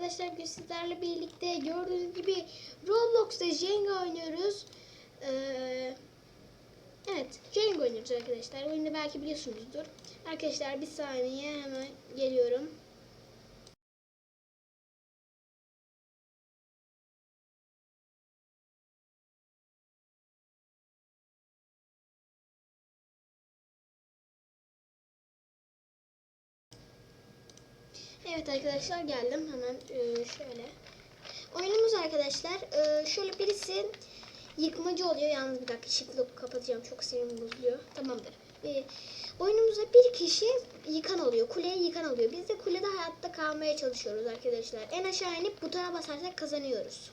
arkadaşlar bugün sizlerle birlikte gördüğünüz gibi Roblox'ta Jenga oynuyoruz. Ee, evet Jenga oynuyoruz arkadaşlar. Oyunu belki biliyorsunuzdur. Arkadaşlar bir saniye hemen geliyorum. Evet arkadaşlar geldim hemen e, şöyle. Oyunumuz arkadaşlar e, şöyle birisi yıkmacı oluyor. Yalnız bir dakika ışıklı kapatacağım. Çok sinirim bozuluyor. Tamamdır. E, oyunumuzda bir kişi yıkan oluyor. Kuleye yıkan oluyor. Biz de kulede hayatta kalmaya çalışıyoruz arkadaşlar. En aşağı inip butona basarsak kazanıyoruz.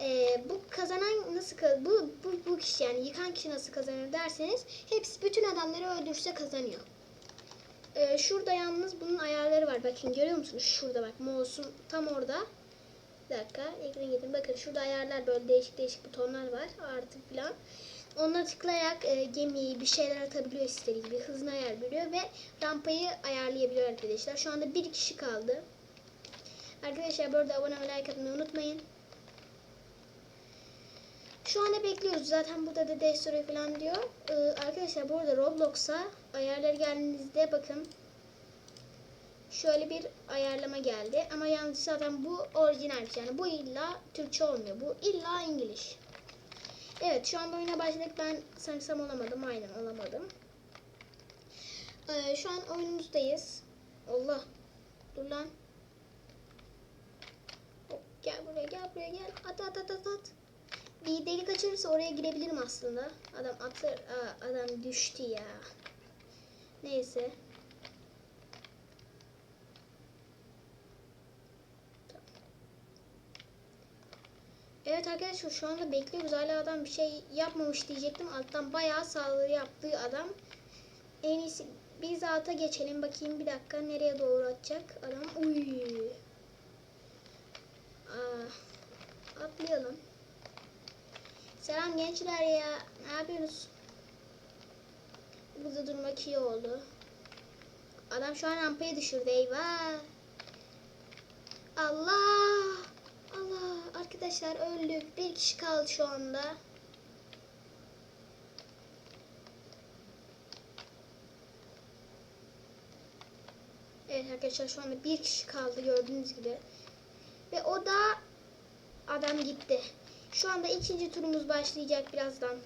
E, bu kazanan nasıl bu, bu bu kişi yani yıkan kişi nasıl kazanır derseniz hepsi bütün adamları öldürse kazanıyor. Ee, şurada yalnız bunun ayarları var. Bakın görüyor musunuz? Şurada bak mouse'um tam orada. Bir dakika ekran getir. Bakın şurada ayarlar böyle değişik değişik butonlar var. Artı falan. Onlara tıklayarak e, gemiyi bir şeyler atabiliyor istediği gibi. Hızını ayarlıyor ve rampayı ayarlayabiliyor arkadaşlar. Şu anda bir kişi kaldı. Arkadaşlar bu arada abone ve like atmayı unutmayın. Şu anda bekliyoruz. Zaten burada da Destroy falan diyor. Ee, arkadaşlar bu arada Roblox'a ayarları geldiğinizde bakın. Şöyle bir ayarlama geldi. Ama yalnız zaten bu orijinal. Yani bu illa Türkçe olmuyor. Bu illa İngiliz. Evet şu anda oyuna başladık. Ben sanırsam olamadım. Aynen olamadım. Ee, şu an oyunumuzdayız. Allah. Dur lan. Hop, gel buraya gel buraya gel. At at at at at bir delik açılırsa oraya girebilirim aslında. Adam atır, Aa, adam düştü ya. Neyse. Evet arkadaşlar şu anda bekliyoruz. Hala adam bir şey yapmamış diyecektim. Alttan bayağı saldırı yaptığı adam. En iyisi biz alta geçelim. Bakayım bir dakika nereye doğru atacak adam. Uy. Aa, atlayalım. Selam gençler ya. Ne yapıyorsunuz? Burada durmak iyi oldu. Adam şu an rampaya düşürdü eyvah. Allah. Allah. Arkadaşlar öldük. Bir kişi kaldı şu anda. Evet arkadaşlar şu anda bir kişi kaldı gördüğünüz gibi. Ve o da adam gitti. Şu anda ikinci turumuz başlayacak birazdan.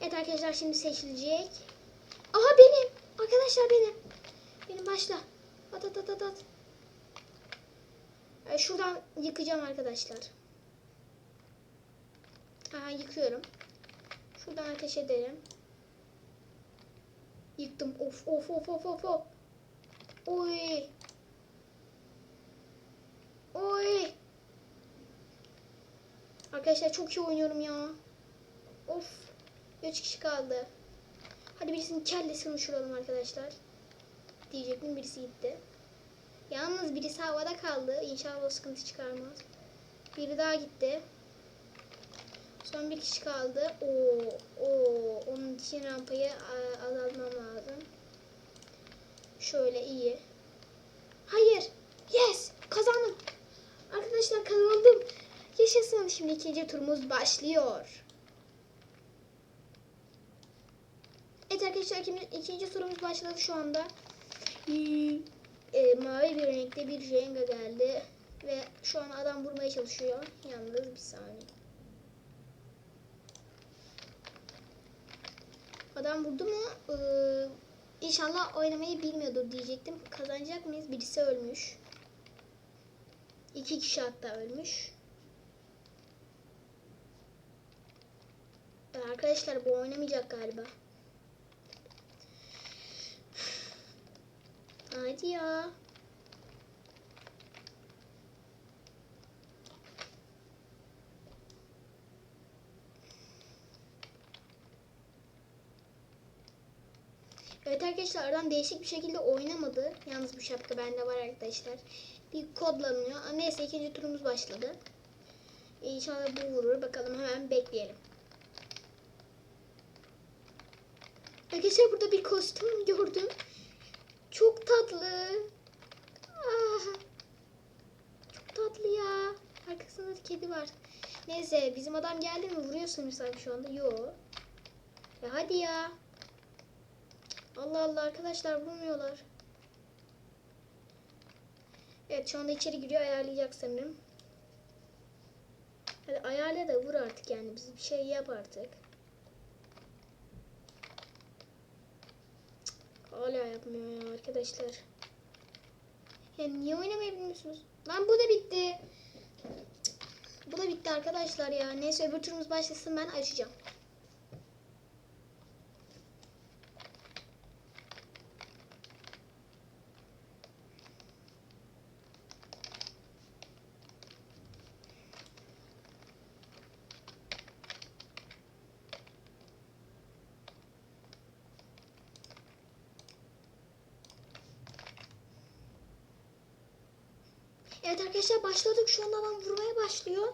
Evet arkadaşlar şimdi seçilecek. Aha benim. Arkadaşlar benim. Benim başla. At at at at at. Ee, şuradan yıkacağım arkadaşlar. Aha yıkıyorum. Şuradan ateş edelim. Yıktım. Of of of of of of. Oy. Oy. Arkadaşlar çok iyi oynuyorum ya. Of. 3 kişi kaldı. Hadi birisinin kellesini uçuralım arkadaşlar. Diyecektim birisi gitti. Yalnız birisi havada kaldı. İnşallah o sıkıntı çıkarmaz. Biri daha gitti. Son bir kişi kaldı. Oo, oo, onun için rampayı azaltmam lazım. Şöyle iyi. Hayır. Yes. Kazandım. Arkadaşlar kazandım. Yaşasın. Şimdi ikinci turumuz başlıyor. Evet arkadaşlar ikinci, ikinci turumuz başladı şu anda. E, mavi bir renkte bir Jenga geldi. Ve şu an adam vurmaya çalışıyor. Yalnız bir saniye. Adam vurdu mu? Ee, inşallah oynamayı bilmiyordur diyecektim. Kazanacak mıyız? Birisi ölmüş. İki kişi hatta ölmüş. Arkadaşlar bu oynamayacak galiba. Hadi ya. Evet arkadaşlar aradan değişik bir şekilde oynamadı. Yalnız bu şapka bende var arkadaşlar. Bir kodlanıyor. Neyse ikinci turumuz başladı. İnşallah bu vurur. Bakalım hemen bekleyelim. Arkadaşlar burada bir kostüm gördüm. Çok tatlı. Ah, çok tatlı ya. Arkasında da kedi var. Neyse bizim adam geldi mi vuruyor sanırsam şu anda. Yo. Ya hadi ya. Allah Allah arkadaşlar vurmuyorlar. Evet şu anda içeri giriyor ayarlayacak sanırım. Hadi ayarla da vur artık yani biz bir şey yap artık. Hala yapmıyor ya arkadaşlar. Ya niye oynamayı bilmiyorsunuz? Lan bu da bitti. Bu da bitti arkadaşlar ya. Neyse öbür turumuz başlasın ben açacağım. Evet arkadaşlar başladık. Şu anda adam vurmaya başlıyor.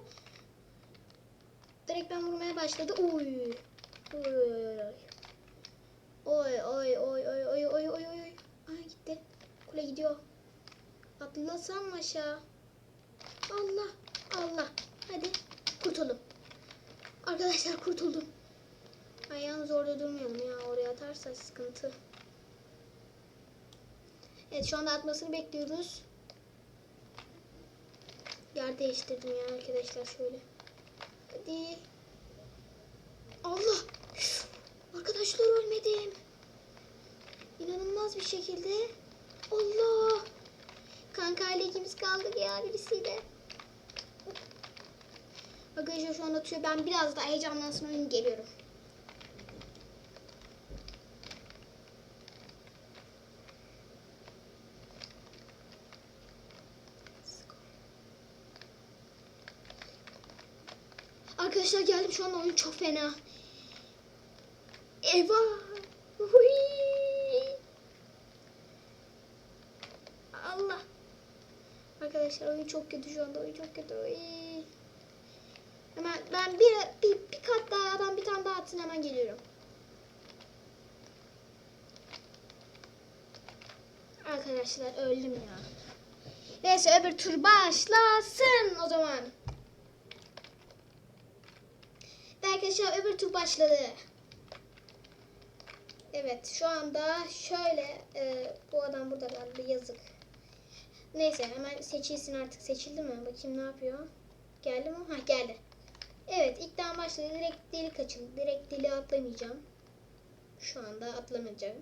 Direkt ben vurmaya başladı. Oy. Oy oy oy oy. Oy oy oy oy oy oy oy oy. Ay gitti. Kule gidiyor. Atlasam aşağı? Allah Allah. Hadi kurtuldum. Arkadaşlar kurtuldum. Ay yalnız orada durmayalım ya. Oraya atarsa sıkıntı. Evet şu anda atmasını bekliyoruz. Yer değiştirdim ya arkadaşlar şöyle. Hadi. Allah. Arkadaşlar ölmedim. İnanılmaz bir şekilde. Allah. Kanka ile ikimiz kaldık ya birisiyle. Arkadaşlar şu an atıyor. Ben biraz daha heyecanlansın geliyorum. Arkadaşlar geldim şu anda oyun çok fena. Eyvah. Hui. Allah. Arkadaşlar oyun çok kötü şu anda oyun çok kötü. Hui. Hemen ben bir, bir, bir kat daha adam bir tane daha atsın hemen geliyorum. Arkadaşlar öldüm ya. Neyse öbür tur başlasın o zaman. Ve Arkadaşlar öbür tur başladı. Evet şu anda şöyle e, bu adam burada kaldı yazık. Neyse hemen seçilsin artık seçildi mi? Bakayım ne yapıyor. Geldi mi? Ha geldi. Evet ilk daha başladı. Direkt delik açıldı. Direkt deli atlamayacağım. Şu anda atlamayacağım.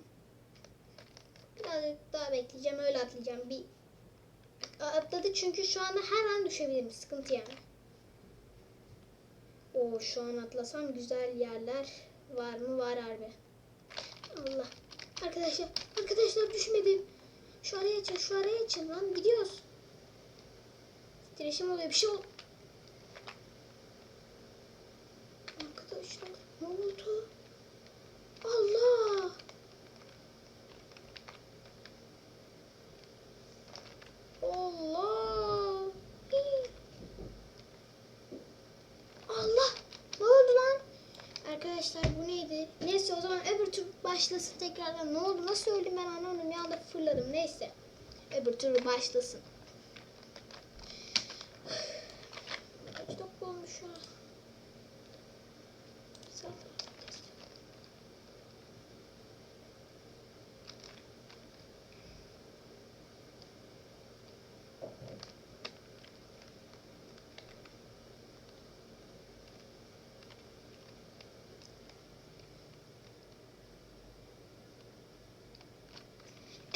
Birazcık daha bekleyeceğim. Öyle atlayacağım. Bir atladı çünkü şu anda her an düşebilirim. Sıkıntı yani. O şu an atlasam güzel yerler var mı? Var harbi. Allah. Arkadaşlar, arkadaşlar düşmedim. Şu araya açın, şu araya açın lan. Gidiyoruz. Titreşim oluyor. Bir şey ol. Arkadaşlar ne oldu? Allah. Allah. Hii. Allah. Ne oldu lan? Arkadaşlar bu neydi? Neyse o zaman öbür tur başlasın tekrardan. Ne oldu? Nasıl öldüm ben anlamadım. Bir anda fırladım. Neyse. Öbür tur başlasın.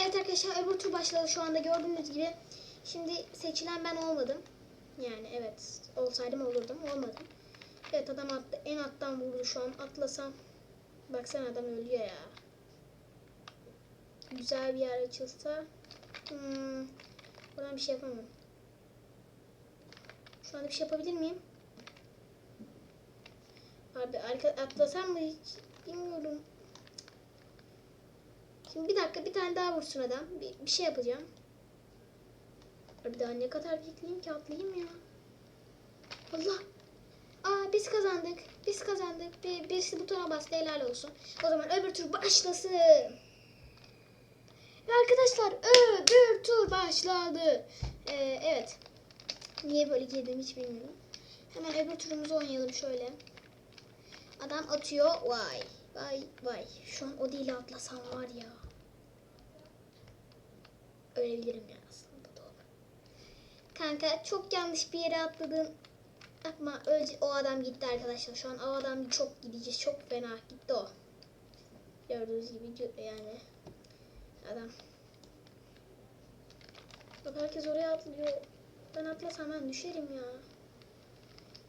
Evet arkadaşlar öbür tur başladı şu anda gördüğünüz gibi. Şimdi seçilen ben olmadım. Yani evet olsaydım olurdum olmadım. Evet adam attı, en alttan vurdu şu an atlasam. Baksana adam ölüyor ya. Güzel bir yer açılsa. Hmm, buradan bir şey yapamam. Şu anda bir şey yapabilir miyim? Abi arka, atlasam mı hiç bilmiyorum. Şimdi bir dakika bir tane daha vursun adam. Bir, bir şey yapacağım. Bir daha ne kadar bekleyeyim ki atlayayım ya. Allah. Aa biz kazandık. Biz kazandık. Bir, birisi butona bastı helal olsun. O zaman öbür tur başlasın. Ve arkadaşlar öbür tur başladı. Ee, evet. Niye böyle girdim hiç bilmiyorum. Hemen öbür turumuzu oynayalım şöyle. Adam atıyor. Vay. Vay vay. Şu an o değil atlasam var ya. Ölebilirim ya aslında doğru. Kanka çok yanlış bir yere atladın. Yapma öyle o adam gitti arkadaşlar. Şu an o adam çok gideceğiz. Çok fena gitti o. Gördüğünüz gibi yani adam. Bak herkes oraya atlıyor. Ben atlasam ben düşerim ya.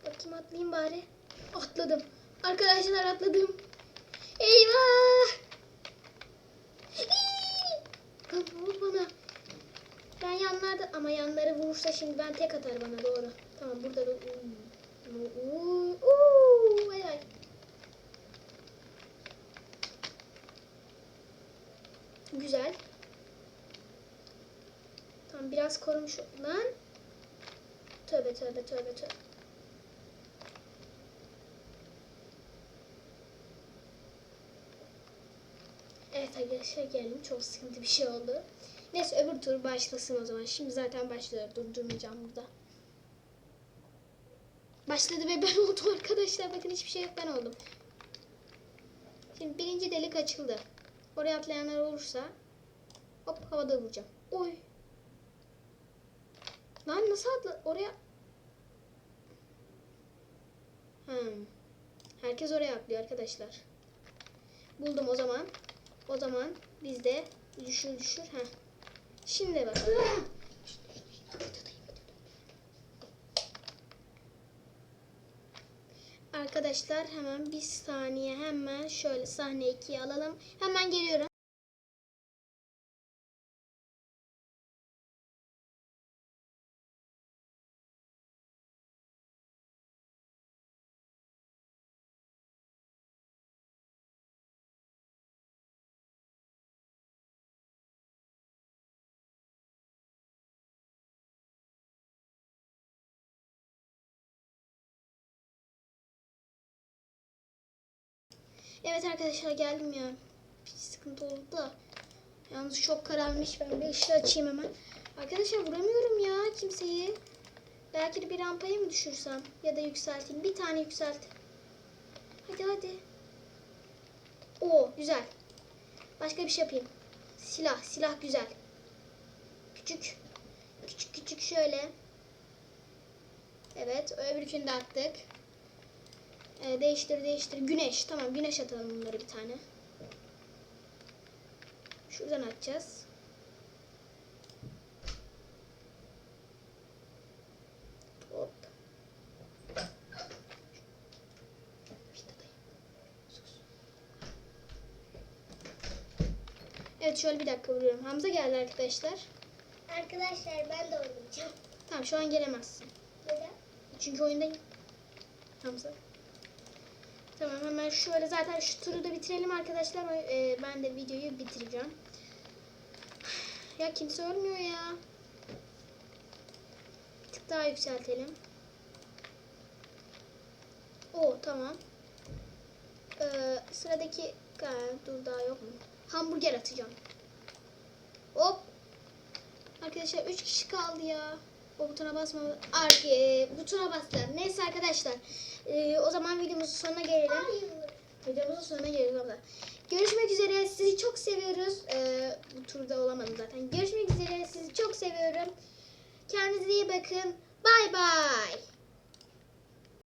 Bakayım atlayayım bari. Atladım. Arkadaşlar atladım. Eyvah! Oldu bana? Ben yanlarda ama yanları vurursa şimdi ben tek atar bana doğru. Tamam burada da uuu uuu ay ay. Güzel. Tamam biraz korumuş lan. Tövbe tövbe tövbe tövbe. Evet arkadaşlar geldim. Çok sıkıntı bir şey oldu. Neyse öbür tur başlasın o zaman. Şimdi zaten başlıyor. Durdurmayacağım burada. Başladı ve ben oldum arkadaşlar. Bakın hiçbir şey yok ben oldum. Şimdi birinci delik açıldı. Oraya atlayanlar olursa hop havada vuracağım. Oy. Lan nasıl atla? Oraya... Hmm. Herkes oraya atlıyor arkadaşlar. Buldum o zaman. O zaman biz de düşür düşür. Heh. Şimdi bakalım. Arkadaşlar hemen bir saniye hemen şöyle sahne 2'ye alalım. Hemen geliyorum. Evet arkadaşlar geldim ya. Bir sıkıntı oldu da. Yalnız çok kararmış. Ben bir ışığı açayım hemen. Arkadaşlar vuramıyorum ya kimseyi. Belki de bir rampayı mı düşürsem? Ya da yükselteyim. Bir tane yükselt. Hadi hadi. Oo güzel. Başka bir şey yapayım. Silah. Silah güzel. Küçük. Küçük küçük şöyle. Evet. Öbürkünü de attık. Ee, değiştir değiştir. Güneş. Tamam güneş atalım bunları bir tane. Şuradan atacağız. Hop. Evet şöyle bir dakika vuruyorum. Hamza geldi arkadaşlar. Arkadaşlar ben de oynayacağım. Tamam şu an gelemezsin. Neden? Çünkü oyundayım. Hamza. Tamam hemen şöyle zaten şu turu da bitirelim arkadaşlar. O- e, ben de videoyu bitireceğim. Ya kimse ölmüyor ya. Bir tık daha yükseltelim. O tamam. Ee, sıradaki ha, dur daha yok mu? Hamburger atacağım. Hop. Arkadaşlar 3 kişi kaldı ya. O butona basma. Ar e, butona bastı. Neyse arkadaşlar. e, o zaman videomuzun sonuna gelelim. Hayır. Videomuzun sonuna gelelim abla. Görüşmek üzere. Sizi çok seviyoruz. E, bu turda olamadım zaten. Görüşmek üzere. Sizi çok seviyorum. Kendinize iyi bakın. Bay bay.